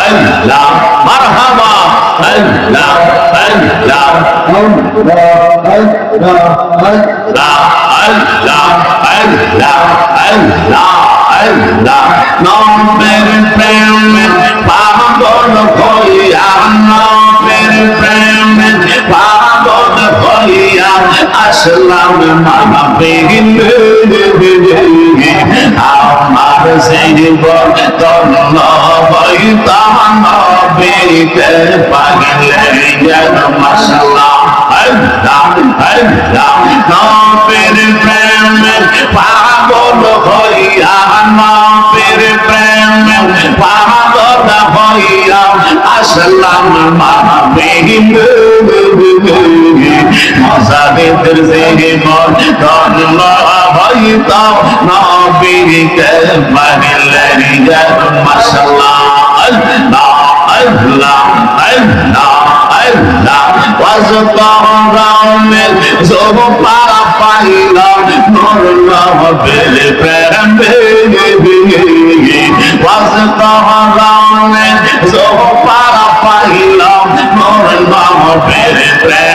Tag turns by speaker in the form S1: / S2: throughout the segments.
S1: আল্লাহ মারহাবা আল্লাহ আল্লাহ আল্লাহ আল্লাহ আল্লাহ আল্লাহ আল্লাহ নবের প্রেমে পাগল হইয়া নবের প্রেমে পাগল হইয়া আসলাম মামা বেগিন আমার জীবন তন্ন হইতা পাগলের জন মশলা আল্লাহ আল্লাহ নফের প্রেম পাগল হইয়া নফের প্রেম পাগল হইয়া আসলাম মাহবিব মজাবেদের জেহে মন ধন্য হইত নবীর কে পাগলের জন মশলা আল্লাহ আল্লাহ আল্লাহ আল্লাহ ওয়াজকারামের জব পারা পাইলাম নূর নবের প্রেম ওয়াজকারামের জব পারা পাইলাম নূর নবের প্রেম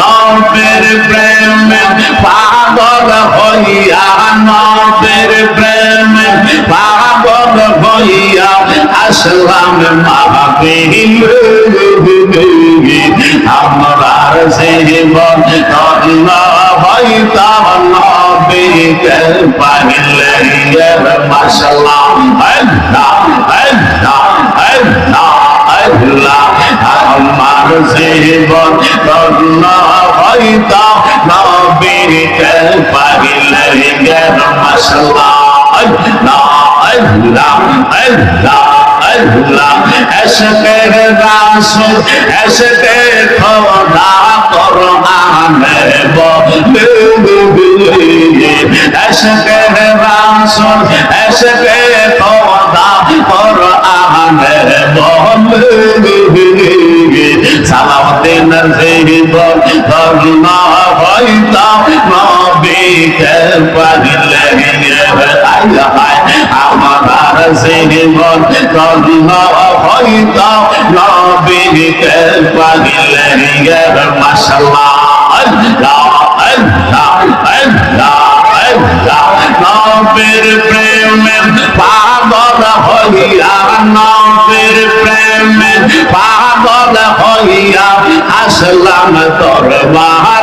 S1: নবের প্রেমে পাগল হইয়া নবের প্রেমে পাগল হইয়া আসলাম মাহবিল আমরার জীবন হইতাম নবীকে পাগলে মাশাল্লাহ আল্লাহ আল্লাহ আল্লাহ আল্লাহ আমার জীবন ধন্য হইতা নবীকে পাগলে গেল মশলা আল্লাহ আল্লাহ আল্লাহ আল্লাহ এসকের রাসুল এসকে খোদা قرآن بولوی عشق رسول عشق خدا قرآن بولوی نزيد فبما غيت ربك فلله আমার জীবন কদিনা হইত নবীকে পাগিলে গের মাশাল্লাহ আল্লাহ আল্লাহ আল্লাহ। আল্লাহ পাগল হইয়া নবীর প্রেমে পাগল হইয়া আসলাম দরবার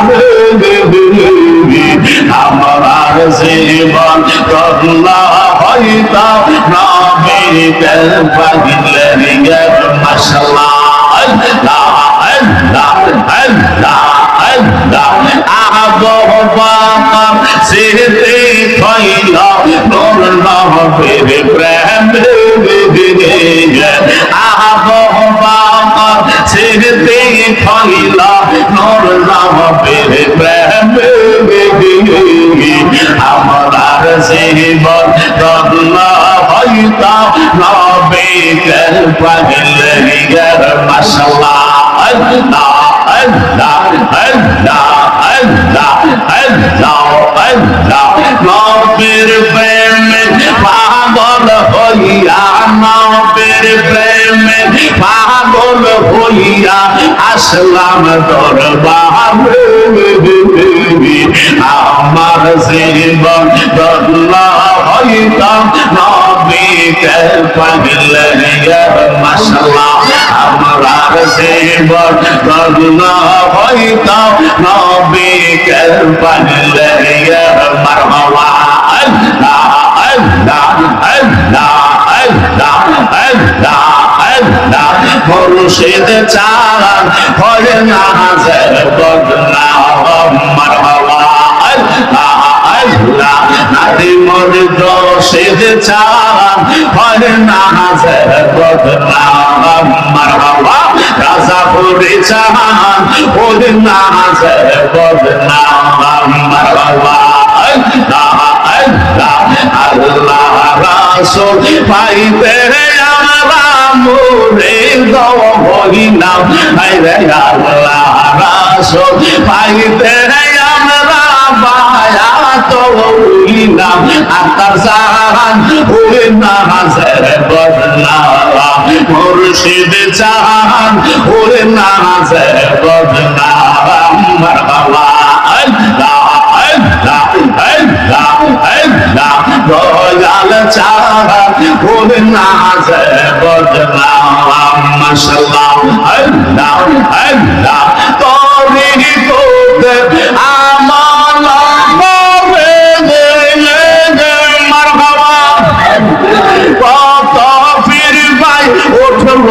S1: আমার জীবন ধন্য হইতা নবীকে পাগলে মাশাল্লাহ আল্লাহ আল্লাহ আল্লাহ আল্লাহ। زيبا ربنا غيطا ما شاء الله الله الله الله الله الله الله প্রেমে পাগল হইয়া আসলাম দরবার আমার জীবন ধন্য হইতাম নবীকে পাগলে মাশাল্লাহ আমার জীবন ধন্য হইতাম নবীকে পাগলে মারহাবা আল্লাহ আল্লাহ আল্লাহ আল্লাহ আল্লাহ আল্লাহ মুর্শিদ চান হরে নাজের বদনা মারহাবা আল্লাহ আল্লাহ নাদি মুর্শিদ চান হরে নাজের বদনা মারহাবা রাজা পুরি চান হরে নাজের বদনা মারহাবা আল্লাহ আল্লাহ আল্লাহ, রাসূল পাইতে গহিনাম হাইরে আল্লাহ রাসূল পাইতে আমরা বায়া তো উইনাম আতার সাহান হুয়ে না হাজার বদলা মুর্শিদ চান ওরে না বদনা মরবালা দয়াল চান ওরে না বদনা মাশাল্লাহ আল্লাহ আল্লাহ তবে তোদের আ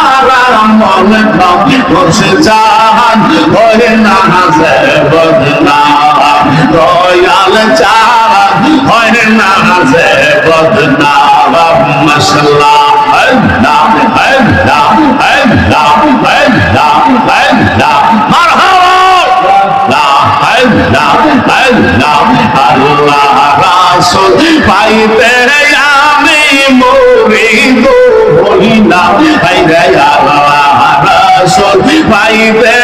S1: যারা মনে বসে যান হয়ে না হাসে বদলা রয়াল যারা হয়ে না হাসে বদলা মশলা আল্লাহ রাসুল পাইতে আমি মুরিদ হইলাম হাইরে রাসূল পাইতে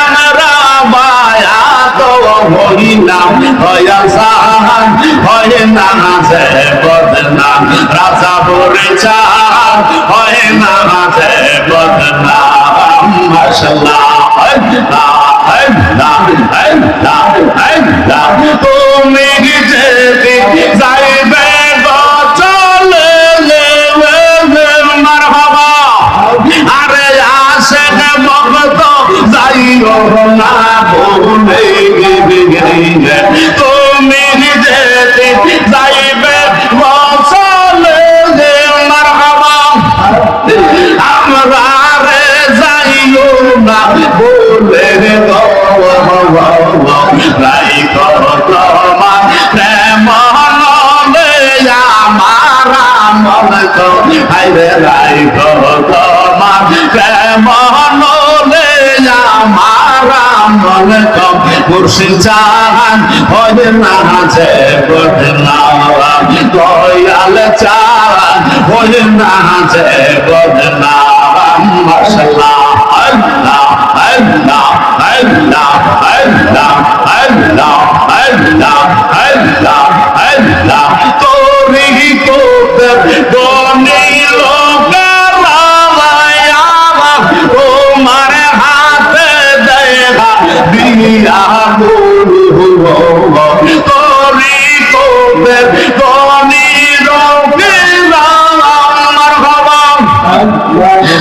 S1: আমরা মায়া তো হইলাম হয়া সাহান হয় না যে বদনাম রাজা হয় না হাইরে কর তোমার প্রেম নলে আমার মন কম। মুর্শিদ চাহান হয় না যে বদনাম দয়াল চাহান হয় না যে বদনাম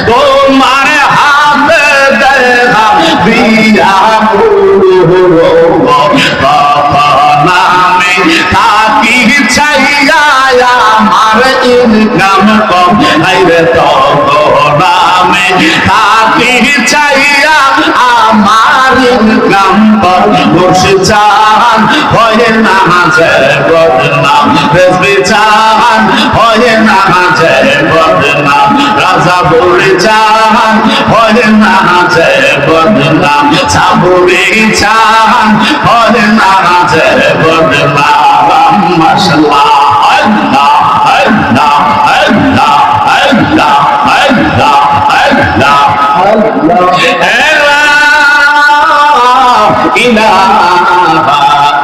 S1: তোমার হাতে দেখা দিয়া নামে থাকি ছাইয়া আমার ইনকাম কম। হাইরে তো নামে থাকি ছাইয়া আমার কম বসে চান হয় না যে বদনাম। রেজবে চান হয় না যে বদনাম। রাজা বলে চান হয় না যে বদনাম। সাবুরে চান হয় না যে বদনাম। আল্লাহ আল্লাহ।